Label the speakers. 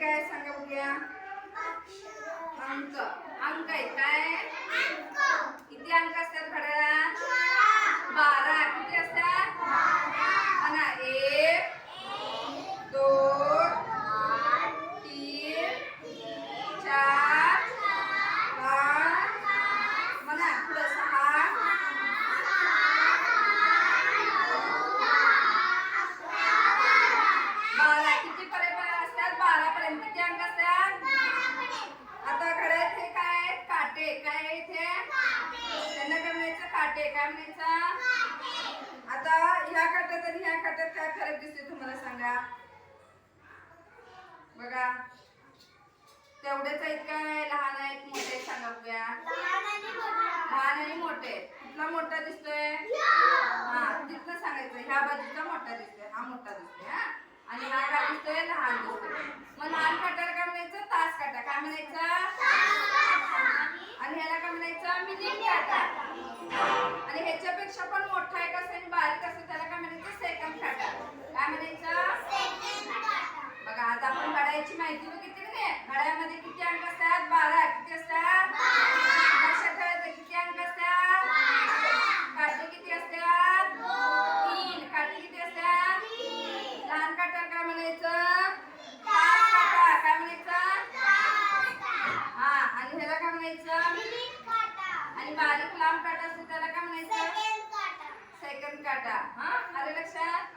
Speaker 1: काय सांगा बघूया अंक अंक आहे काय किती अंक असतात घड्याळात बारा किती असतात म्हणा एक दोन तीन चार पाच म्हणा पुढं सहा बारा किती पर्यंत असतात बारा पर्यंत किती अंक असतात आता घड्याळात हे काय आहेत काटे काय आहे इथे त्यांना काय म्हणायचं काटे काय म्हणायचा? आता ह्या काट्यात आणि ह्या काट्यात काय फरक दिसते तुम्हाला सांगा? बघा. तेवढेच आहेत काय? लहान आहेत मोठे सांगा बघूया.
Speaker 2: लहान
Speaker 1: आणि मोठे. कुठला मोठा दिसतोय?
Speaker 2: हा
Speaker 1: तिथलं सांगायचं. ह्या बाजूचा मोठा दिसतोय. हा मोठा दिसतोय हा. आणि हा काय दिसतोय? लहान दिसतोय. मग लहान काट्याला काय म्हणायचं? तास काटा काय म्हणायचं? माहिती बघितली की नाही? घड्यामध्ये किती अंक असतात? बारा. किती असतात? किती अंक असतात? काटे किती असतात? तीन. काटे किती असतात? लहान काटा काय म्हणायचं? पाच काटा. काय म्हणायचं? हा. आणि ह्याला काय म्हणायचं? आणि बारीक लांब काटा असते त्याला काय म्हणायचं? सेकंड काटा. हा? आले लक्षात?